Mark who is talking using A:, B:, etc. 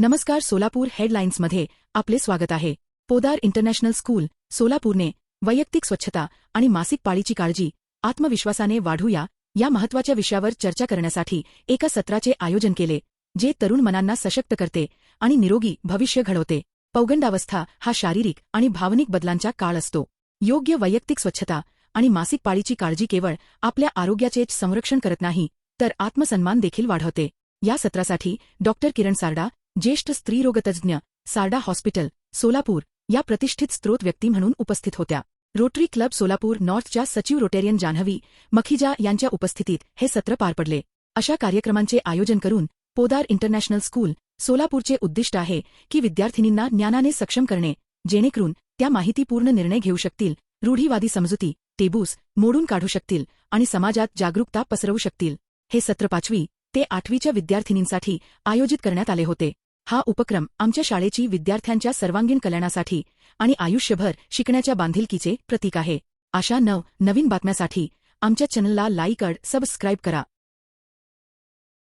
A: नमस्कार सोलापूर हेडलाईन्समध्ये आपले स्वागत आहे. पोदार इंटरनॅशनल स्कूल सोलापूरने वैयक्तिक स्वच्छता आणि मासिक पाळीची काळजी आत्मविश्वासाने वाढूया या महत्त्वाच्या विषयावर चर्चा करण्यासाठी एका सत्राचे आयोजन केले जे तरुण मनांना सशक्त करते आणि निरोगी भविष्य घडवते. पौगंडावस्था हा शारीरिक आणि भावनिक बदलांचा काळ असतो. योग्य वैयक्तिक स्वच्छता आणि मासिक पाळीची काळजी केवळ आपल्या आरोग्याचेच संरक्षण करत नाही तर आत्मसन्मान देखील वाढवते. या सत्रासाठी डॉक्टर किरण सारडा ज्येष्ठ स्त्रीरोगतज्ज्ञ सारडा हॉस्पिटल सोलापूर या प्रतिष्ठित स्त्रोत व्यक्ती म्हणून उपस्थित होत्या. रोटरी क्लब सोलापूर नॉर्थच्या सचिव रोटेरियन जान्हवी मखिजा यांच्या उपस्थितीत हे सत्र पार पडले. अशा कार्यक्रमांचे आयोजन करून पोदार इंटरनॅशनल स्कूल सोलापूरचे उद्दिष्ट आहे की विद्यार्थिनींना ज्ञानाने सक्षम करणे जेणेकरून त्या माहितीपूर्ण निर्णय घेऊ शकतील रूढीवादी समजुती टेबूस मोडून काढू शकतील आणि समाजात जागरूकता पसरवू शकतील. हे सत्र पाचवी ते आठवीच्या विद्यार्थिनींसाठी आयोजित करण्यात आले होते. हा उपक्रम आमच्या शाळेची विद्यार्थ्यांच्या सर्वांगीण कल्याणासाठी आणि आयुष्यभर शिकण्याच्या बांधिलकीचे प्रतीक आहे. अशा नव नवीन बातम्यासाठी आमच्या चॅनलला लाईक सबस्क्राईब करा.